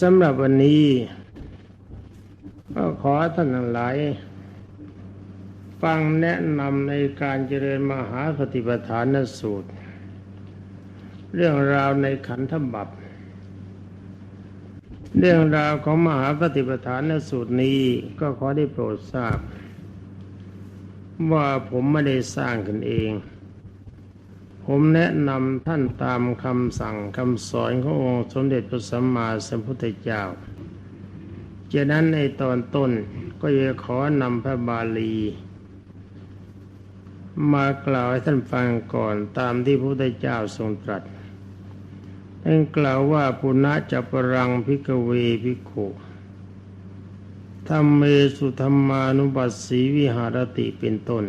สำหรับวันนี้ ก็ขอท่านทั้งหลายฟังแนะนำในการเจริญมหาปฏิปทานสูตร เรื่องราวในขันธบัพเรื่องราวของมหาปฏิปทานสูตรนี้ก็ขอได้โปรดทราบ ว่าผมไม่ได้สร้างกันเอง ผมแนะนำท่านตามคำสั่งคำสอนขององค์สมเด็จพระสัมมาสัมพุทธเจ้าจากนั้นในตอนต้นก็จะขอนำพระบาลี มากล่าวให้ท่านฟังก่อนตามที่พระพุทธเจ้าทรงตรัสท่านกล่าวว่าปุณะจัปรังพิกเวพิโขธรรมเมสุธรรมานุปัสสีวิหารติเป็นต้น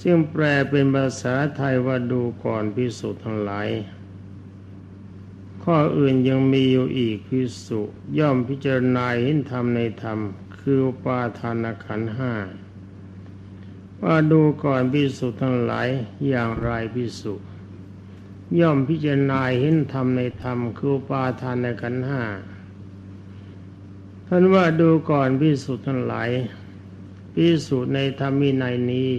ซึ่งแปลเป็นภาษาไทยว่าดูก่อนพิสุทั้งหลาย ข้ออื่นยังมีอยู่อีกพิสุย่อมพิจารณาเห็นธรรมในธรรม คือปาทานขันห้าว่าดูก่อนพิสุทั้งหลายอย่างไรพิสุย่อมพิจารณาเห็นธรรมในธรรม คือปาทานในขันห้าท่านว่าดูก่อนพิสุทั้งหลาย พิสุในธรรมินัยนี้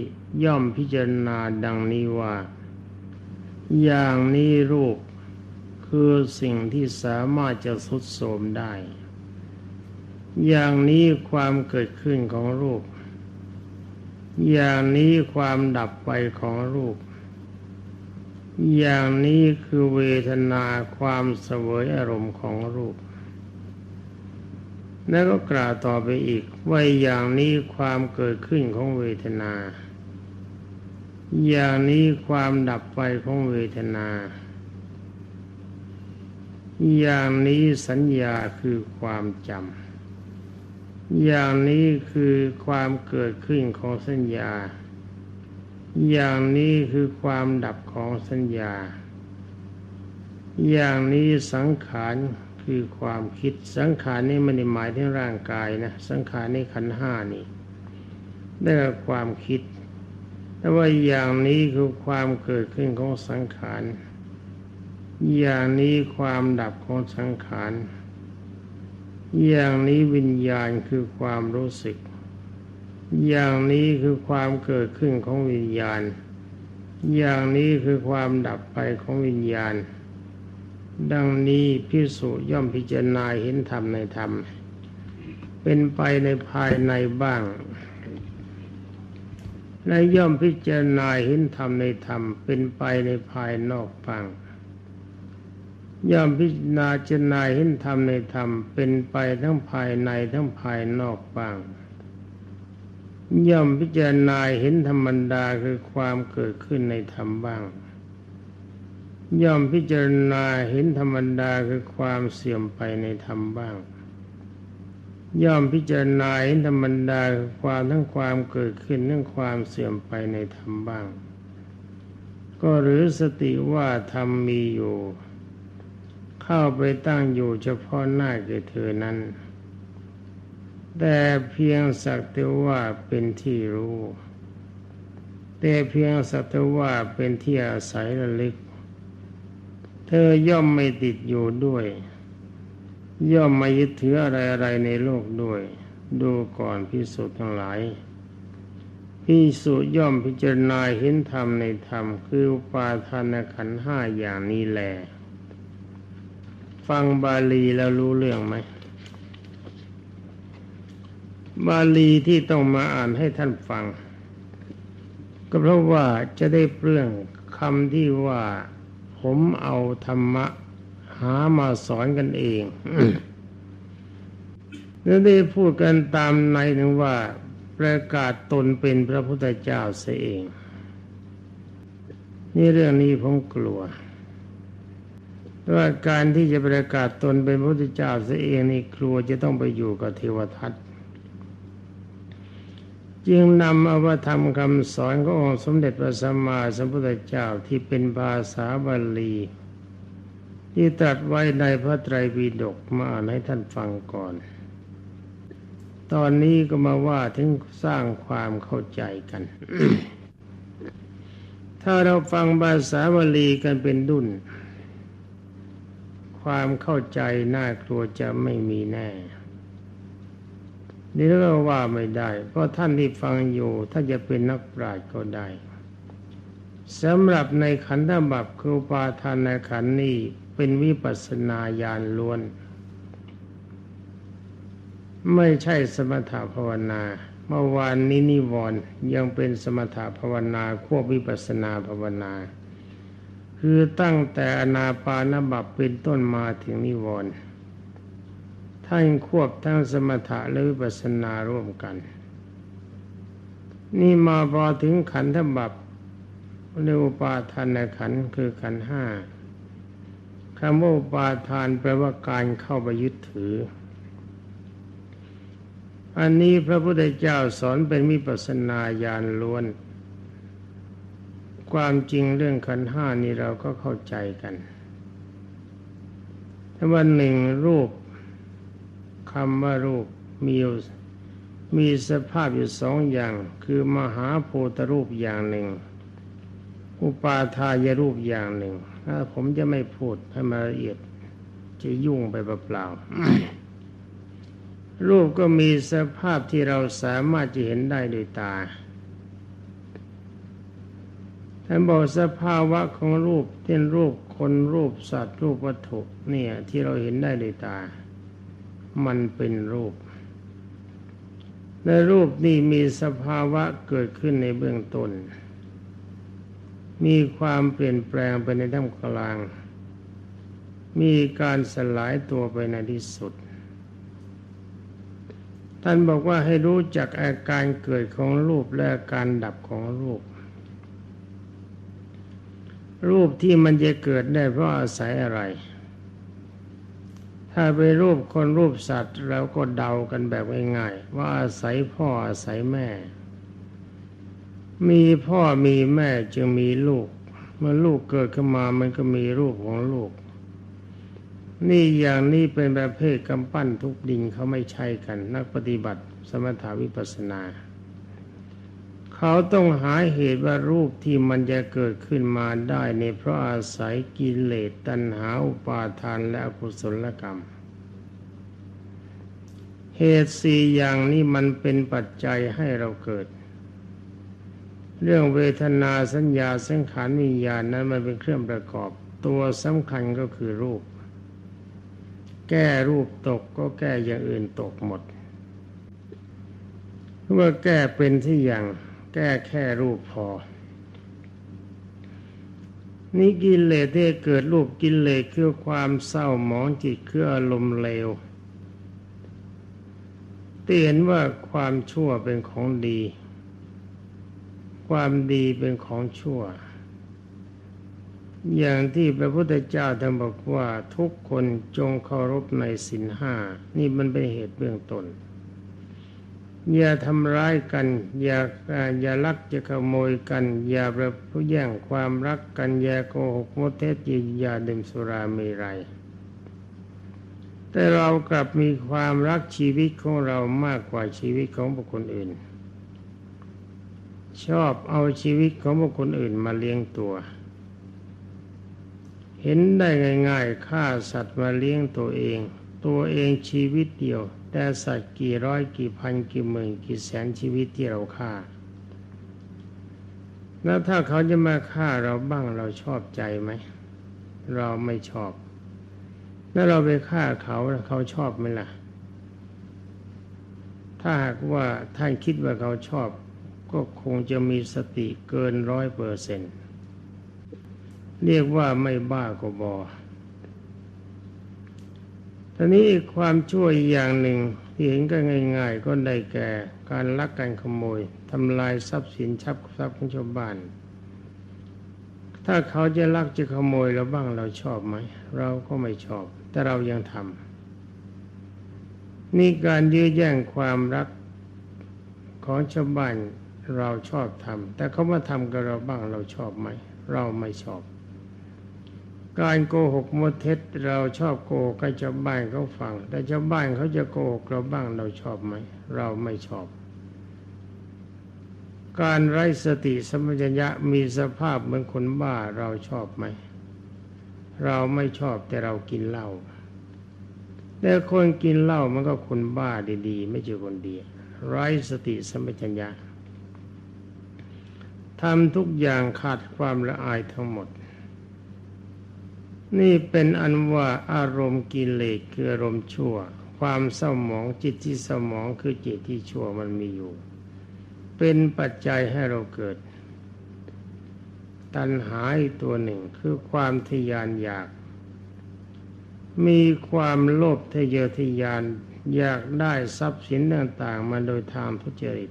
ย่อมพิจารณาดังนี้ว่า อย่างนี้รูปคือสิ่งที่สามารถจะสุดโสมได้ อย่างนี้ความเกิดขึ้นของรูป อย่างนี้ความดับไปของรูป อย่างนี้คือเวทนาความเสวยอารมณ์ของรูป แล้วก็กล่าวต่อไปอีกว่าอย่างนี้ความเกิดขึ้นของเวทนา อย่างนี้ความดับไปของเวทนา อย่างนี้สัญญาคือความจำอย่างนี้คือความเกิดขึ้นของสัญญา อย่างนี้คือความดับของสัญญา อย่างนี้สังขาร คือความคิดสังขารนี่มันหมายถึงร่างกายนะสังขารนี่ขันห้านี่ได้ความคิดแต่ว่าอย่างนี้คือความเกิดขึ้นของสังขารอย่างนี้ความดับของสังขารอย่างนี้วิญญาณคือความรู้สึก อย่างนี้คือความเกิดขึ้นของวิญญาณ อย่างนี้คือความดับไปของวิญญาณ ดังนี้พิสุย่อมพิจารณาเห็นธรรมในธรรม เป็นไปในภายในบ้าง และย่อมพิจารณาเห็นธรรมในธรรม เป็นไปในภายนอกบ้าง ย่อมพิจารณาเจนายเห็นธรรมในธรรม เป็นไปทั้งภายในทั้งภายนอกบ้าง ย่อมพิจารณาเห็นธรรมดาคือความเกิดขึ้นในธรรมบ้าง ย่อมพิจารณาเห็นธรรมดาคือความเสื่อมไปในธรรมบ้าง ย่อมพิจารณาเห็นธรรมดาคือความทั้งความเกิดขึ้นทั้งความเสื่อมไปในธรรมบ้าง ก็หรือสติว่าธรรมมีอยู่ เข้าไปตั้งอยู่เฉพาะหน้าแก่เธอนั้น แต่เพียงสักแต่ว่าเป็นที่รู้ แต่เพียงสักแต่ว่าเป็นที่อาศัยระลึก เธอย่อมไม่ติดอยู่ด้วย ย่อมไม่ยึดถืออะไรอะไรในโลกด้วย ดูก่อนพิสุทั้งหลายพิสุย่อมพิจารณาเห็นธรรมในธรรม คืออุปาทานขันห้าอย่างนี้แหลฟังบาลีแล้วรู้เรื่องไหมบาลีที่ต้องมาอ่านให้ท่านฟัง ก็เพราะว่าจะได้เปลื้องคำที่ว่า ผมเอาธรรมะหามาสอนกันเองแล้วได้พูดกันตามในหนึ่งว่าประกาศตนเป็นพระพุทธเจ้าเสียเอง นี่เรื่องนี้ผมกลัวว่าการที่จะประกาศตนเป็นพระพุทธเจ้าเสียเองนี่กลัวจะต้องไปอยู่กับเทวทัต จึงนำเอาพระธรรมคำสอนขององค์สมเด็จพระสัมมาสัมพุทธเจ้าที่เป็นภาษาบาลี ที่ตรัสไว้ในพระไตรปิฎกมาอ่านให้ท่านฟังก่อน ตอนนี้ก็มาว่าถึงสร้างความเข้าใจกัน ถ้าเราฟังภาษาบาลีกันเป็นดุนความเข้าใจน่ากลัวจะไม่มีแน่ นี่ก็ว่าไม่ได้ เพราะท่านที่ฟังอยู่ถ้าจะเป็นนักปราชญ์ก็ได้สำหรับในขันธบัพคือปาทานในขันนี้เป็นวิปัสนาญาณล้วน ไม่ใช่สมถภาวนา เมื่อวานนี้นิวรณ์ยังเป็นสมถภาวนาควบวิปัสนาภาวนา คือตั้งแต่อนาปานบัพเป็นต้นมาถึงนิวรณ์ ท่านควบทั้งสมถะและวิปัสนาร่วมกัน นี่มาพอถึงขันธบัพเรียกอุปาทานขันคือขันห้าคำว่าอุปาทานแปลว่าการเข้าไปยึดถือ อันนี้พระพุทธเจ้าสอนเป็นมิปัสนาญาณล้วน ความจริงเรื่องขันห้านี่เราก็เข้าใจกันถ้าวันหนึ่งรูป คำว่ารูปมีมีสภาพอยู่สองอย่าง คือมหาโพธรูปอย่างหนึ่ง อุปาทายรูปอย่างหนึ่ง ถ้าผมจะไม่พูดให้มาละเอียด จะยุ่งไปเปล่าๆรูปก็มีสภาพที่เราสามารถจะเห็นได้ด้วยตาท่านบอกสภาวะของรูปเช่นรูปคนรูปสัตว์รูปวัตถุเนี่ยที่เราเห็นได้ด้วยตา มันเป็นรูป ในรูปนี้มีสภาวะเกิดขึ้นในเบื้องต้น มีความเปลี่ยนแปลงไปในท่ามกลาง มีการสลายตัวไปในที่สุด ท่านบอกว่าให้รู้จักอาการเกิดของรูปและการดับของรูป รูปที่มันจะเกิดได้เพราะอาศัยอะไร ถ้าไปรูปคนรูปสัตว์เราก็เดากันแบบง่ายๆว่าอาศัยพ่ออาศัยแม่ มีพ่อมีแม่จึงมีลูก เมื่อลูกเกิดขึ้นมามันก็มีรูปของลูก นี่อย่างนี้เป็นประเภทกำปั้นทุกดินเขาไม่ใช่กัน นักปฏิบัติสมถาวิปัสสนา เขาต้องหาเหตุว่ารูปที่มันจะเกิดขึ้นมาได้ในเพราะอาศัยกิเลสตัณหาอุปาทานและอกุศลกรรม เหตุสี่อย่างนี้มันเป็นปัจจัยให้เราเกิด เรื่องเวทนาสัญญาสังขารวิญญาณนั้นมันเป็นเครื่องประกอบ ตัวสำคัญก็คือรูป แก้รูปตกก็แก้อย่างอื่นตกหมดเมื่อแก้เป็นที่อย่าง ก้แค่รูปพอ นี่กิเลสที่เกิดรูปกิเลสคือความเศร้าหมองจิตคืออารมณ์เลวที่เห็นว่าความชั่วเป็นของดี ความดีเป็นของชั่ว อย่างที่พระพุทธเจ้าท่านบอกว่าทุกคนจงเคารพในสินห้านี่มันเป็นเหตุเบื้องต้น อย่าทำร้ายกัน อย่าอย่าลักจะขโมยกัน อย่าประพฤติแย่งความรักกัน อย่าโกหกมดเท็จอย่าดื่มสุราเมรัยแต่เรากลับมีความรักชีวิตของเรามากกว่าชีวิตของบุคคลอื่น ชอบเอาชีวิตของบุคคลอื่นมาเลี้ยงตัว เห็นได้ง่ายๆฆ่าสัตว์มาเลี้ยงตัวเอง ตัวเองชีวิตเดียว แต่สัตว์กี่ร้อยกี่พันกี่หมื่นกี่แสนชีวิตที่เราฆ่า แล้วถ้าเขาจะมาฆ่าเราบ้างเราชอบใจไหม เราไม่ชอบ แล้วเราไปฆ่าเขาเขาชอบไหมล่ะ ถ้าหากว่าท่านคิดว่าเขาชอบ ก็คงจะมีสติเกินร้อยเปอร์เซนเรียกว่าไม่บ้าก็บอ ทีนี้ความช่วยอย่างหนึ่งที่เห็นก็ง่าย ๆ ก็ได้แก่การลักการขโมยทำลายทรัพย์สินชับทรัพย์ของชาวบ้าน ถ้าเขาจะลักจะขโมยเราบ้างเราชอบไหมเราก็ไม่ชอบ แต่เรายังทำนี่การยื้อแย่งความรักของชาวบ้านเราชอบทำแต่เขามาทำกับเราบ้างเราชอบไหม เราไม่ชอบ การโกหกมดเท็จเราชอบโกหกให้ชาวบ้านเขาฟัง แต่ชาวบ้านเขาจะโกหกเราบ้างเราชอบไหม เราไม่ชอบ การไร้สติสมัญญะมีสภาพเหมือนคนบ้าเราชอบไหม เราไม่ชอบแต่เรากินเหล้าแต่คนกินเหล้ามันก็คนบ้าดีๆ ไม่ใช่คนดี ไร้สติสมัชัญญาทำทุกอย่างขาดความละอายทั้งหมด นี่เป็นอันว่าอารมณ์กิเลสคืออารมณ์ชั่ว ความเศร้าหมองจิตที่สมองคือจิตที่ชั่วมันมีอยู่ เป็นปัจจัยให้เราเกิด ตัณหาอีกตัวหนึ่งคือความทยานอยาก มีความโลภทะเยอทะยานอยากได้ทรัพย์สินต่างๆ มาโดยทางทุจริต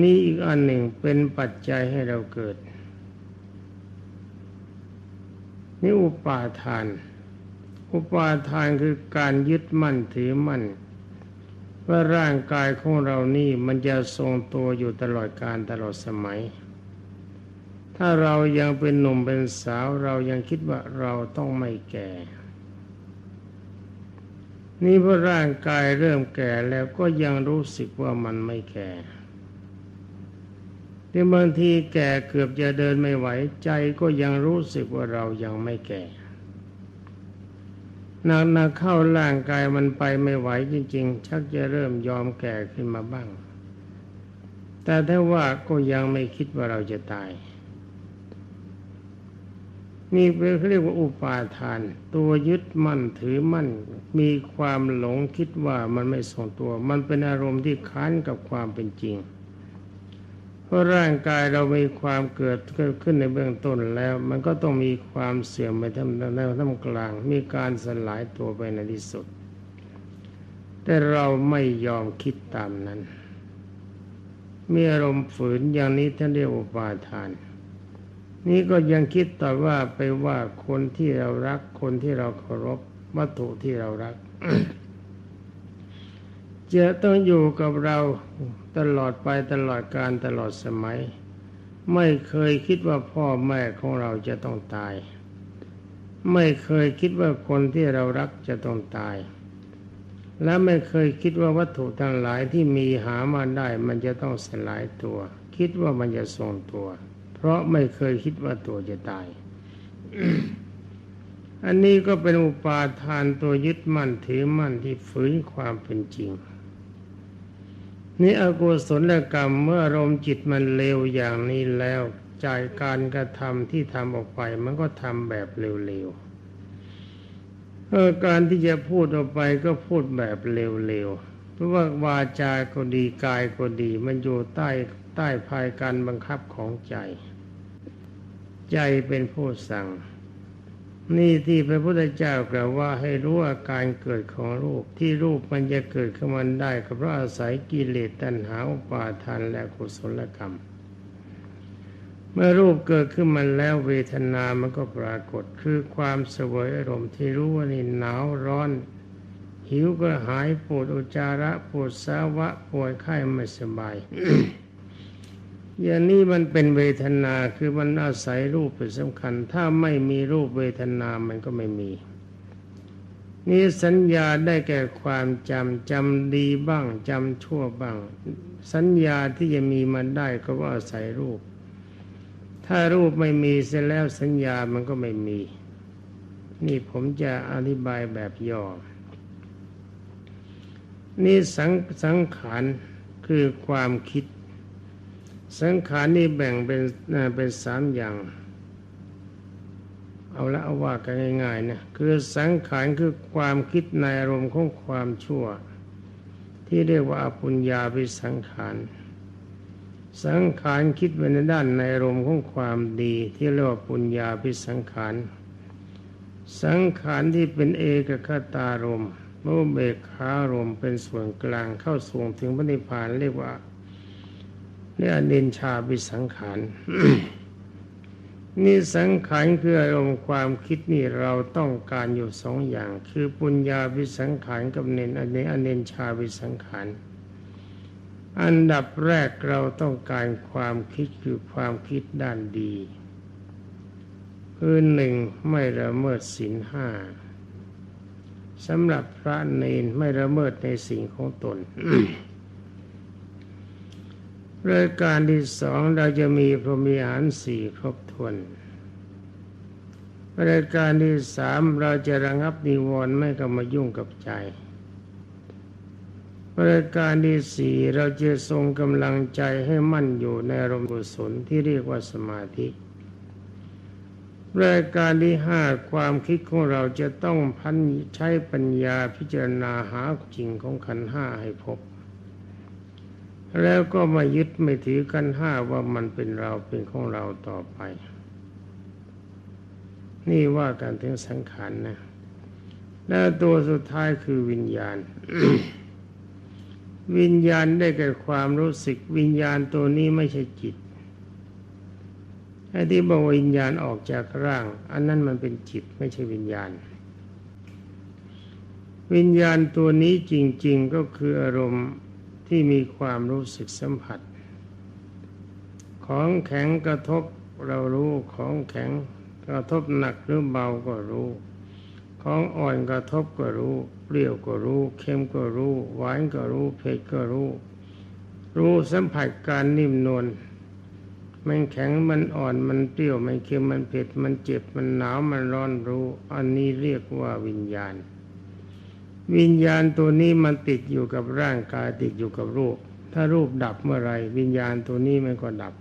นี่อีกอันหนึ่งเป็นปัจจัยให้เราเกิด นี่อุปาทาน อุปาทานคือการยึดมั่นถือมั่น ว่าร่างกายของเรานี่มันจะทรงตัวอยู่ตลอดการตลอดสมัย ถ้าเรายังเป็นหนุ่มเป็นสาวเรายังคิดว่าเราต้องไม่แก่ นี่เพราะร่างกายเริ่มแก่แล้วก็ยังรู้สึกว่ามันไม่แก่ ที่บางทีแก่เกือบจะเดินไม่ไหวใจก็ยังรู้สึกว่าเรายังไม่แก่นักนักเข้าร่างกายมันไปไม่ไหวจริง ๆ ชักจะเริ่มยอมแก่ขึ้นมาบ้าง แต่ถ้าว่าก็ยังไม่คิดว่าเราจะตาย นี่เป็นเรียกว่าอุปาทาน ตัวยึดมั่นถือมั่น มีความหลงคิดว่ามันไม่ทรงตัว มันเป็นอารมณ์ที่ค้านกับความเป็นจริง เพราะร่างกายเรามีความเกิดขึ้นในเบื้องต้นแล้ว มันก็ต้องมีความเสื่อมไปทั้งในท่ามกลาง มีการสลายตัวไปในที่สุด แต่เราไม่ยอมคิดตามนั้น มีอารมณ์ฝืนอย่างนี้ท่านเรียกอุปาทาน นี่ก็ยังคิดต่อว่าไปว่าคนที่เรารักคนที่เราเคารพวัตถุที่เรารัก จะต้องอยู่กับเราตลอดไปตลอดการตลอดสมัย ไม่เคยคิดว่าพ่อแม่ของเราจะต้องตาย ไม่เคยคิดว่าคนที่เรารักจะต้องตาย และไม่เคยคิดว่าวัตถุทั้งหลายที่มีหามาได้มันจะต้องสลายตัว คิดว่ามันจะทรงตัว เพราะไม่เคยคิดว่าตัวจะตายอันนี้ก็เป็นอุปาทานตัวยึดมั่นถือมั่นที่ฝืนความเป็นจริง นี่อกุศลกรรมเมื่ออารมณ์จิตมันเลวอย่างนี้แล้วใจการกระทำที่ทำออกไป มันก็ทำแบบเร็วๆเออการที่จะพูดออกไปก็พูดแบบเร็วๆเพราะว่าวาจาก็ดีกายก็ดี มันอยู่ใต้ใต้ภายการบังคับของใจ ใจเป็นผู้สั่ง นี่ที่พระพุทธเจ้ากล่าวว่าให้รู้อาการเกิดของรูปที่รูปมันจะเกิดขึ้นมาได้ก็เพราะอาศัยกิเลสตัณหาอุปาทานและกุศลกรรม เมื่อรูปเกิดขึ้นมาแล้วเวทนามันก็ปรากฏคือความสวยอารมณ์ที่รู้ว่านี่หนาวร้อน หิวก็หายปวดอุจจาระปวดสาวะปวดไข้ไม่สบาย อย่างนี้มันเป็นเวทนาคือมันอาศัยรูปเป็นสำคัญ ถ้าไม่มีรูปเวทนามันก็ไม่มี นี่สัญญาได้แก่ความจำจำดีบ้างจำชั่วบ้าง สัญญาที่จะมีมันได้ก็ว่าอาศัยรูป ถ้ารูปไม่มีเสร็จแล้วสัญญามันก็ไม่มี นี่ผมจะอธิบายแบบย่อ นี่สังสังขารคือความคิด สังขารนี่แบ่งเป็นเป็นสามอย่าง เอาละเอาว่ากันง่ายๆนะคือสังขารคือความคิดในอารมณ์ของความชั่ว ที่เรียกว่าปุญญาพิสังขารสังขารคิดไปในด้านในอารมณ์ของความดีที่เรียกว่าปุญญาพิสังขารสังขารที่เป็นเอกคตารมโมเบกขารมเป็นส่วนกลางเข้าส่งถึงพระนิพพานเรียกว่า นี่อนินชาวิสังขารนี่สังขารคืออารมณ์ความคิดนี่เราต้องการอยู่สองอย่าง คือปุญญาวิสังขารกับเนนอันนี้อเนนชาวิสังขารอันดับแรกเราต้องการความคิดคือความคิดด้านดีคือหนึ่งไม่ละเมิดศีลห้าสำหรับพระเนนไม่ละเมิดในสิ่งของตน รายการที่สองเราจะมีพรหมีหารสี่ครบถ้วนรายการที่สามเราจะระงับนิวรณ์ไม่ก็มายุ่งกับใจรายการที่สี่เราจะทรงกำลังใจให้มั่นอยู่ในอารมณ์กุศลที่เรียกว่าสมาธิรายการที่ห้าความคิดของเราจะต้องพันใช้ปัญญาพิจารณาหาจริงของขันห้าให้พบ แล้วก็มายึดไม่ถือขันห้าว่ามันเป็นเราเป็นของเราต่อไป นี่ว่ากันถึงสังขารนนะแล้วตัวสุดท้ายคือวิญญาณ วิญญาณได้แก่ความรู้สึก วิญญาณตัวนี้ไม่ใช่จิตไอ้ที่บอกวิญญาณออกจากร่าง อันนั้นมันเป็นจิตไม่ใช่วิญญาณ วิญญาณตัวนี้จริง ๆก็คืออารมณ์ ที่มีความรู้สึกสัมผัส ของแข็งกระทบเรารู้ของแข็งกระทบหนักหรือเบาก็รู้ ของอ่อนกระทบก็รู้เปรี้ยวก็รู้ เค็มก็รู้ หวานก็รู้เผ็ดก็รู้ รู้สัมผัสการนิ่มนวลมันแข็งมันอ่อนมันเปรี้ยวมันเค็มมันเผ็ดมันเจ็บมันหนาวมันร้อนรู้ อันนี้เรียกว่าวิญญาณ วิญญาณตัวนี้มันติดอยู่กับร่างกายติดอยู่กับรูป ถ้ารูปดับเมื่อไรวิญญาณตัวนี้มันก็ดับ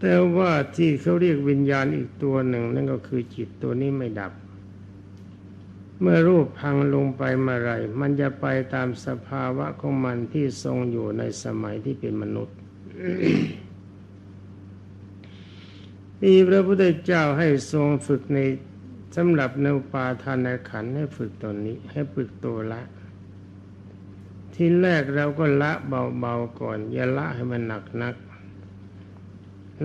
แต่ว่าที่เขาเรียกวิญญาณอีกตัวหนึ่ง นั่นก็คือจิตตัวนี้ไม่ดับ เมื่อรูปพังลงไปเมื่อไรมันจะไปตามสภาวะของมันที่ทรงอยู่ในสมัยที่เป็นมนุษย์นี่พระพุทธเจ้าให้ทรงฝึกใน สำหรับในปาทานขันให้ฝึกตนนี้ ให้ฝึกตัวละ ที่แรกเราก็ละเบาๆก่อน อย่าละให้มันหนักนัก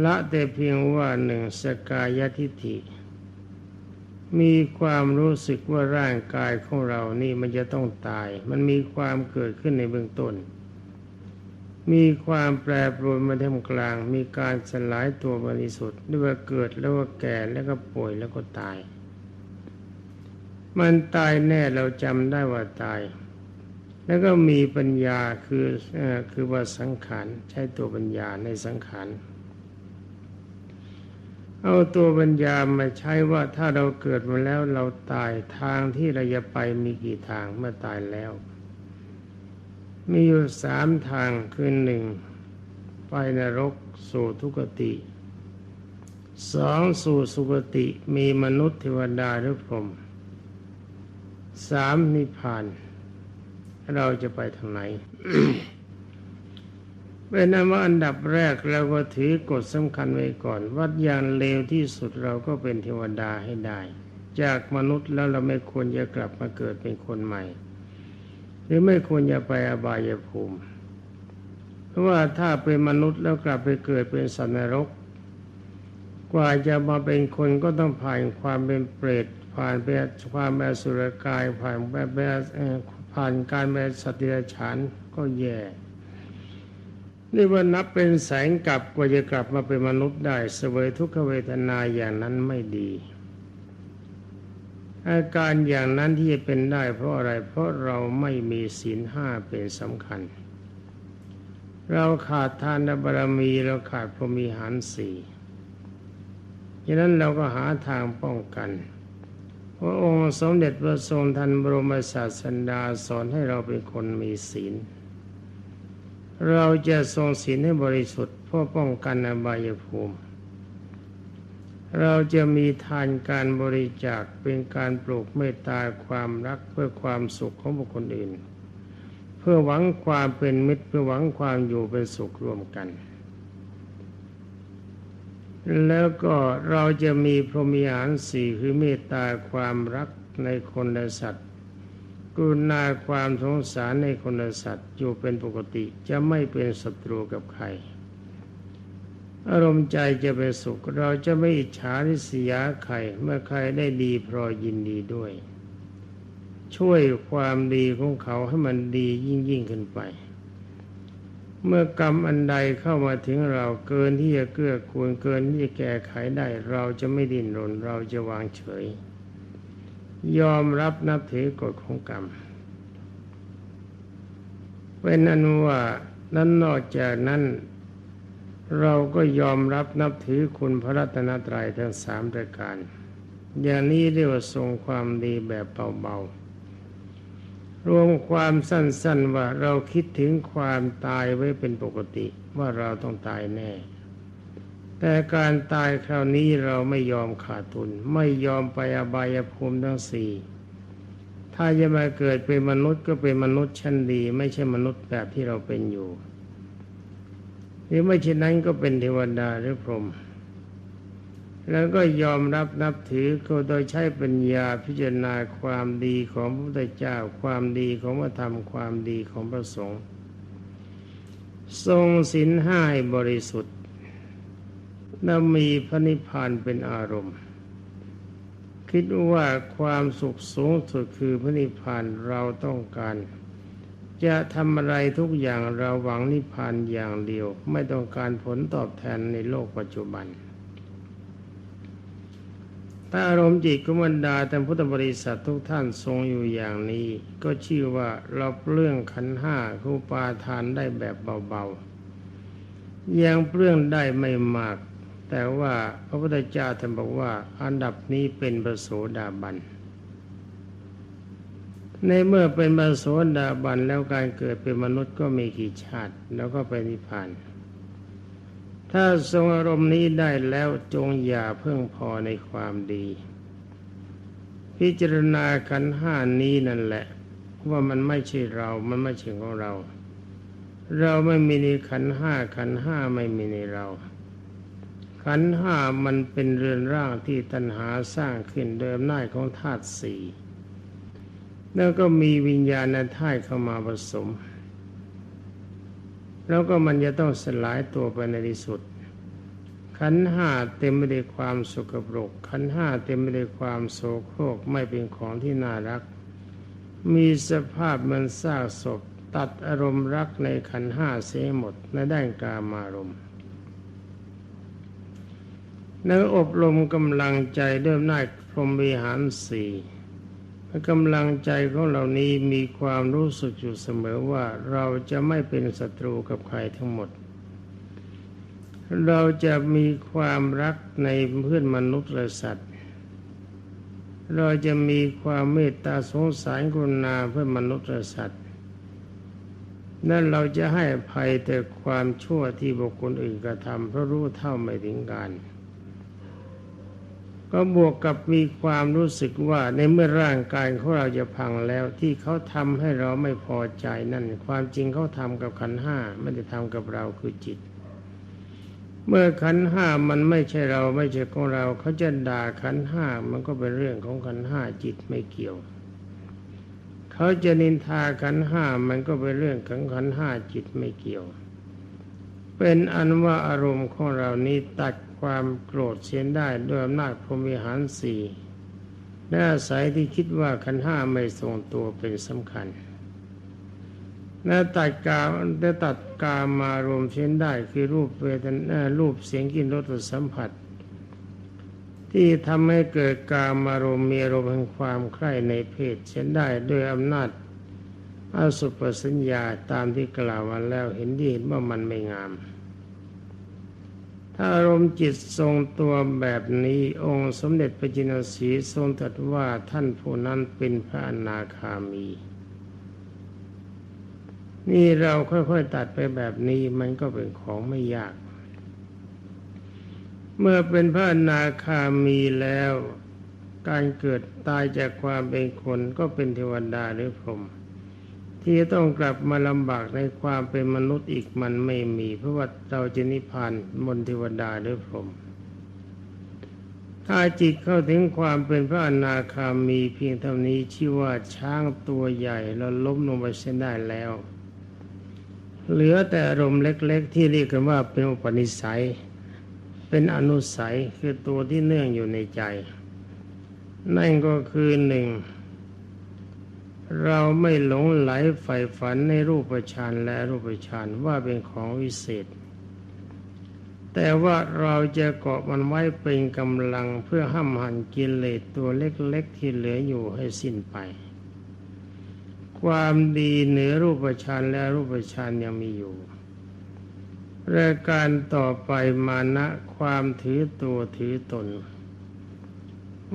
ละแต่เพียงว่าหนึ่งสกายทิฏฐิ มีความรู้สึกว่าร่างกายของเรานี่มันจะต้องตาย มันมีความเกิดขึ้นในเบื้องต้น มีความแปรปรวนมาท่ามกลาง มีการสลายตัวบริสุทธิ์ด้วยว่าเกิดแล้วก็แก่แล้วก็ป่วยแล้วก็ตาย มันตายแน่เราจำได้ว่าตาย แล้วก็มีปัญญาคืออคือว่าสังขารใช้ตัวปัญญาในสังขารเอาตัวปัญญามาใช้ว่าถ้าเราเกิดมาแล้วเราตายทางที่เราจะไปมีกี่ทางเมื่อตายแล้ว มีอยู่สามทางคือหนึ่งไปนรกสู่ทุกติสองสู่สุกติมีมนุษย์เทวดาหรือพรหม สามนิพพาน เราจะไปทางไหนเป็นนั้นว่าอันดับแรกเราก็ถือกฎสำคัญไว้ก่อน วัดยางเลวที่สุดเราก็เป็นเทวดาให้ได้ จากมนุษย์แล้วเราไม่ควรจะกลับมาเกิดเป็นคนใหม่ หรือไม่ควรจะไปอบายภูมิ เพราะว่าถ้าเป็นมนุษย์แล้วกลับไปเกิดเป็นสัตว์นรก กว่าจะมาเป็นคนก็ต้องผ่านความเป็นเปรต ผ่านไปความแบบสุรกายผ่านแบบผ่านการแบบสตว์เดรัจฉานก็แย่นี่ว่านับเป็นแสงกลับกว่าจะกลับมาเป็นมนุษย์ได้เสวยทุกขเวทนาอย่างนั้นไม่ดี อาการอย่างนั้นที่จะเป็นได้เพราะอะไร เพราะเราไม่มีศีลห้าเป็นสำคัญ เราขาดทานบารมีเราขาดพรมีหารสี่ฉะนั้นเราก็หาทางป้องกัน พระองค์สมเด็จพระทรงทันบรมศาสดาสอนให้เราเป็นคนมีศีล เราจะทรงศีลให้บริสุทธิ์เพื่อป้องกันอบายภูมิ เราจะมีทานการบริจาคเป็นการปลูกเมตตาความรักเพื่อความสุขของบุคคลอื่น เพื่อหวังความเป็นมิตรเพื่อหวังความอยู่เป็นสุขร่วมกัน แล้วก็เราจะมีพรหมีหารสี่คือเมตตาความรักในคนและสัตว์กุณาความสงสารในคนและสัตว์อยู่เป็นปกติจะไม่เป็นศัตรูกับใคร อารมณ์ใจจะเป็นสุข เราจะไม่อิจฉาริษยาใครเมื่อใครได้ดีพรอยินดีด้วย ช่วยความดีของเขาให้มันดียิ่งยิ่งขึ้นไป เมื่อกรรมอันใดเข้ามาถึงเราเกินที่จะเกื้อกูลเกินที่จะแก้ไขได้ เราจะไม่ดิ้นรน เราจะวางเฉย ยอมรับนับถือกฎของกรรมเป็นอนั้นว่านั้นนอกจากนั้น เราก็ยอมรับนับถือคุณพระรัตนตรัยทั้งสามประการ อย่างนี้เรียกว่าทรงความดีแบบเบาๆ รวมความสั้น ๆ ว่าเราคิดถึงความตายไว้เป็นปกติว่าเราต้องตายแน่ แต่การตายคราวนี้เราไม่ยอมขาดทุน ไม่ยอมไปอบายภูมิทั้งสี่ถ้าจะมาเกิดเป็นมนุษย์ก็เป็นมนุษย์ชั้นดี ไม่ใช่มนุษย์แบบที่เราเป็นอยู่หรือไม่เช่นนั้นก็เป็นเทวดาหรือพรหม แล้วก็ยอมรับนับถือก็โดยใช้ปัญญาพิจารณาความดีของพระพุทธเจ้า ความดีของพระธรรมความดีของพระสงฆ์ทรงศีลห้าบริสุทธิ์และมีพระนิพพานเป็นอารมณ์ คิดว่าความสุขสูงสุดคือพระนิพพานเราต้องการ จะทำอะไรทุกอย่างเราหวังนิพพานอย่างเดียว ไม่ต้องการผลตอบแทนในโลกปัจจุบัน ถ้าอารมณ์จิตกุมันดาแต่พุทธบริษัททุกท่านทรงอยู่อย่างนี้ ก็ชื่อว่าเราเปลื้องขันห้าคูปาทานได้แบบเบาๆ ยังเปลื้องได้ไม่มาก แต่ว่าพระพุทธเจ้าท่านบอกว่าอันดับนี้เป็นปโสดาบัน ในเมื่อเป็นปโสดาบันแล้วการเกิดเป็นมนุษย์ก็มีกี่ชาติ แล้วก็ไปนิพพาน ถ้าทรงอารมณ์นี้ได้แล้วจงอย่าเพิ่งพอในความดี พิจารณาขันห้านี้นั่นแหละ ว่ามันไม่ใช่เรา มันไม่ใช่ของเรา เราไม่มีในขันห้าขันห้าไม่มีในเรา ขันห้ามันเป็นเรือนร่างที่ตัณหาสร้างขึ้นโดยอำนาจของธาตุสี่แล้วก็มีวิญญาณธาตุเข้ามาผสม แล้วก็มันจะต้องสลายตัวไปในที่สุด ขันห้าเต็มไปด้วยความสกปรก ขันห้าเต็มไปด้วยความโสโครกไม่เป็นของที่น่ารัก มีสภาพมันซากศพตัดอารมณ์รักในขันห้าเสียหมดในด้านกามารมณ์แล้วอบรมกำลังใจเริ่มหน้าพรมวิหารสี่ กำลังใจของเรานี้มีความรู้สึกอยู่เสมอว่าเราจะไม่เป็นศัตรูกับใครทั้งหมด เราจะมีความรักในเพื่อนมนุษย์และสัตว์ เราจะมีความเมตตาสงสารกรุณาเพื่อนมนุษย์และสัตว์นั่นเราจะให้ภัยแต่ความชั่วที่บุคคลอื่นกระทำเพราะรู้เท่าไม่ถึงการ ก็บวกกับมีความรู้สึกว่าในเมื่อร่างกายของเราจะพังแล้วที่เขาทำให้เราไม่พอใจนั่น ความจริงเขาทำกับขันห้าไม่ได้ทำกับเราคือจิต เมื่อขันห้ามันไม่ใช่เราไม่ใช่ของเราเขาจะด่าขันห้ามันก็เป็นเรื่องของขันห้าจิตไม่เกี่ยวเขาจะนินทาขันห้ามันก็เป็นเรื่องของขันห้าจิตไม่เกี่ยวเป็นอันว่าอารมณ์ของเรานี้ตัด ความโกรธเสียนได้ด้วยอำนาจพรหมิหารสี่และอาศัยที่คิดว่าขันห้าไม่ทรงตัวเป็นสำคัญและตัดกาและตัดกามารวมเช่นได้คือรูปเวทนารูปเสียงกินรสสัมผัส ที่ทำให้เกิดกามารมมีอารมณ์แห่งความใคร่ในเพศเช่นได้ด้วยอำนาจอสุปสัญญาตามที่กล่าวมาแล้วเห็นดีเห็นว่ามันไม่งาม ถ้าอารมณ์จิตทรงตัวแบบนี้องค์สมเด็จพระจินสีทรงตรัสว่าท่านผู้นั้นเป็นพระอนาคามี นี่เราค่อยๆตัดไปแบบนี้มันก็เป็นของไม่ยาก เมื่อเป็นพระอนาคามีแล้ว การเกิดตายจากความเป็นคนก็เป็นเทวดาหรือพรหม ที่จะต้องกลับมาลำบากในความเป็นมนุษย์อีกมันไม่มี เพราะว่าเราจะนิพพานมนเทวดาหรือพรหมถ้าจิตเข้าถึงความเป็นพระอนาคามีเพียงเท่านี้ชื่อว่าช้างตัวใหญ่แล้วล้มลงไปเส้นได้แล้ว เหลือแต่อารมณ์เล็ก ๆ ที่เรียกกันว่าเป็นอุปนิสัย เป็นอนุสัยคือตัวที่เนื่องอยู่ในใจ นั่นก็คือหนึ่ง เราไม่หลงไหลใฝ่ฝันในรูปฌานและรูปฌานว่าเป็นของวิเศษ แต่ว่าเราจะเกาะมันไว้เป็นกำลังเพื่อห้ามหันกิเลสตัวเล็กๆที่เหลืออยู่ให้สิ้นไป ความดีเหนือรูปฌานและรูปฌานยังมีอยู่รายการต่อไปมานะความถือตัวถือตน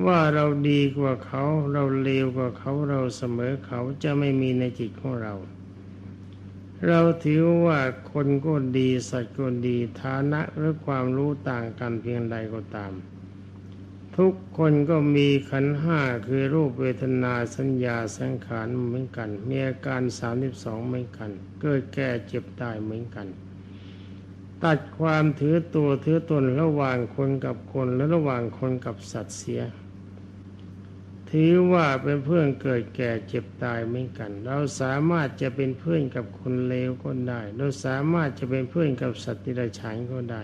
ว่าเราดีกว่าเขาเราเลวกว่าเขาเราเสมอเขาจะไม่มีในจิตของเรา เราถือว่าคนก็ดีสัตว์ก็ดีฐานะหรือความรู้ต่างกันเพียงใดก็ตาม ทุกคนก็มีขันห้าคือรูปเวทนาสัญญาสังขารเหมือนกัน มีอาการสามสิบสองเหมือนกัน เกิดแก่เจ็บตายเหมือนกันตัดความถือตัวถือตนระหว่างคนกับคนและระหว่างคนกับสัตว์เสีย ถือว่าเป็นเพื่อนเกิดแก่เจ็บตายเหมือนกัน เราสามารถจะเป็นเพื่อนกับคนเลวก็ได้ เราสามารถจะเป็นเพื่อนกับสัตว์ที่ไรฉานก็ได้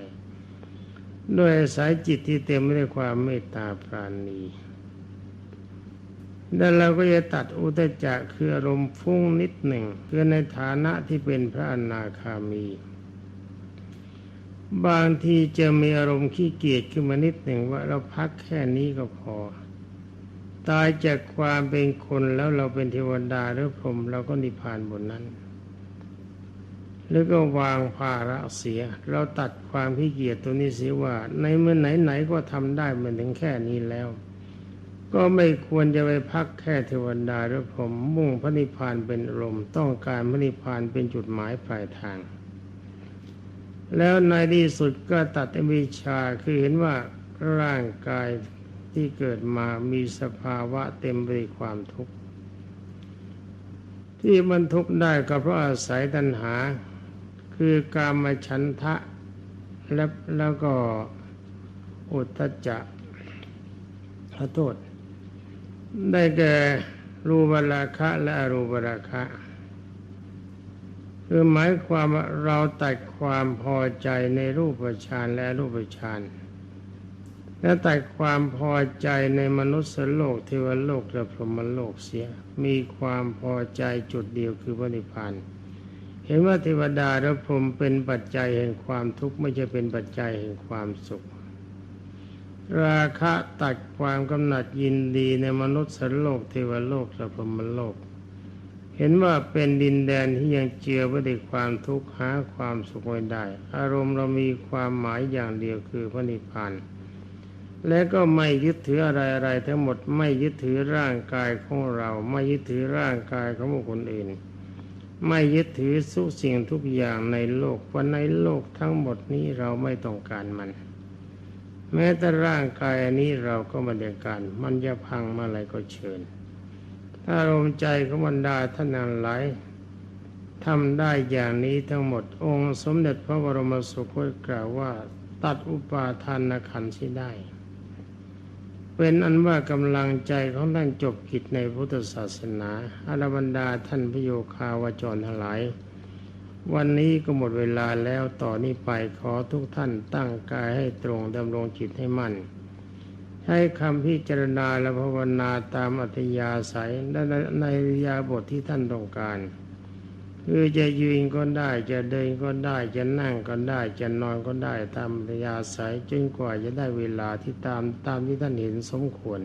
ด้วยสายจิตที่เต็มไปด้วยความเมตตาปราณีแล้วเราก็จะตัดอุตจักคืออารมณ์ฟุ้งนิดหนึ่งคือในฐานะที่เป็นพระอนาคามี บางทีจะมีอารมณ์ขี้เกียจขึ้นมานิดหนึ่งว่าเราพักแค่นี้ก็พอ ตายจากความเป็นคนแล้วเราเป็นเทวดาหรือพรหมเราก็นิพพานบนนั้นแล้วก็วางภาระเสีย เราตัดความขี้เกียจตัวนี้เสียว่า ในเมื่อไหนๆก็ทำได้มันถึงแค่นี้แล้ว ก็ไม่ควรจะไปพักแค่เทวดาหรือพรหมมุ่งพระนิพพานเป็นอารมต้องการพระนิพพานเป็นจุดหมายปลายทาง แล้วในที่สุดก็ตัดอวิชชาคือเห็นว่าร่างกาย ที่เกิดมามีสภาวะเต็มไปด้วยความทุกข์ ที่มันทุกข์ได้ก็เพราะอาศัยตัณหา คือการมาชันทะและแล้วก็อุทจักขอโทษ ได้แก่รูปราคะและอรูปราคะคือหมายความว่าเราตัดความพอใจในรูปฌานและรูปฌาน และตัดความพอใจในมนุษย์โลกเทวโลกและพรหมโลกเสีย มีความพอใจจุดเดียวคือพระนิพพานเห็นว่าเทวดาและพรหมเป็นปัจจัยแห่งความทุกข์ไม่ใช่เป็นปัจจัยแห่งความสุข ราคะตัดความกำหนัดยินดีในมนุษย์โลกเทวโลกและพรหมโลก เห็นว่าเป็นดินแดนที่ยังเจือไปด้วยความทุกข์หาความสุขไม่ได้ อารมณ์เรามีความหมายอย่างเดียวคือพระนิพพาน และก็ไม่ยึดถืออะไรอะไรทั้งหมดไม่ยึดถือร่างกายของเรา ไม่ยึดถือร่างกายของบุคคลอื่น ไม่ยึดถือสุสิ่งทุกอย่างในโลกว่าในโลกทั้งหมดนี้เราไม่ต้องการมัน แม้แต่ร่างกายอันนี้เราก็ไม่ได้การ มันจะพังมาอะไรก็เชิญ ถ้าอารมใจของบรรดาท่านนั้นหลายทำได้อย่างนี้ทั้งหมดองค์สมเด็จพระบรมสุคตกล่าวว่า ตัดอุปาทานขันธ์ที่ได้ เป็นอันว่ากำลังใจของท่านจบกิจในพุทธศาสนาอารบรรดาท่านพโยคาวจรทั้งหลาย วันนี้ก็หมดเวลาแล้วต่อนนี้ไปขอทุกท่านตั้งกายให้ตรงดำรงจิตให้มั่น ให้คำพิจารณาและภาวนาตามอัธยาศัยในยาบทที่ท่านต้องการ คือจะยืนก็ได้ จะเดินก็ได้ จะนั่งก็ได้ จะนอนก็ได้ตามอัธยาสายจนกว่าจะได้เวลาที่ตามตามที่ท่านเห็นสมควร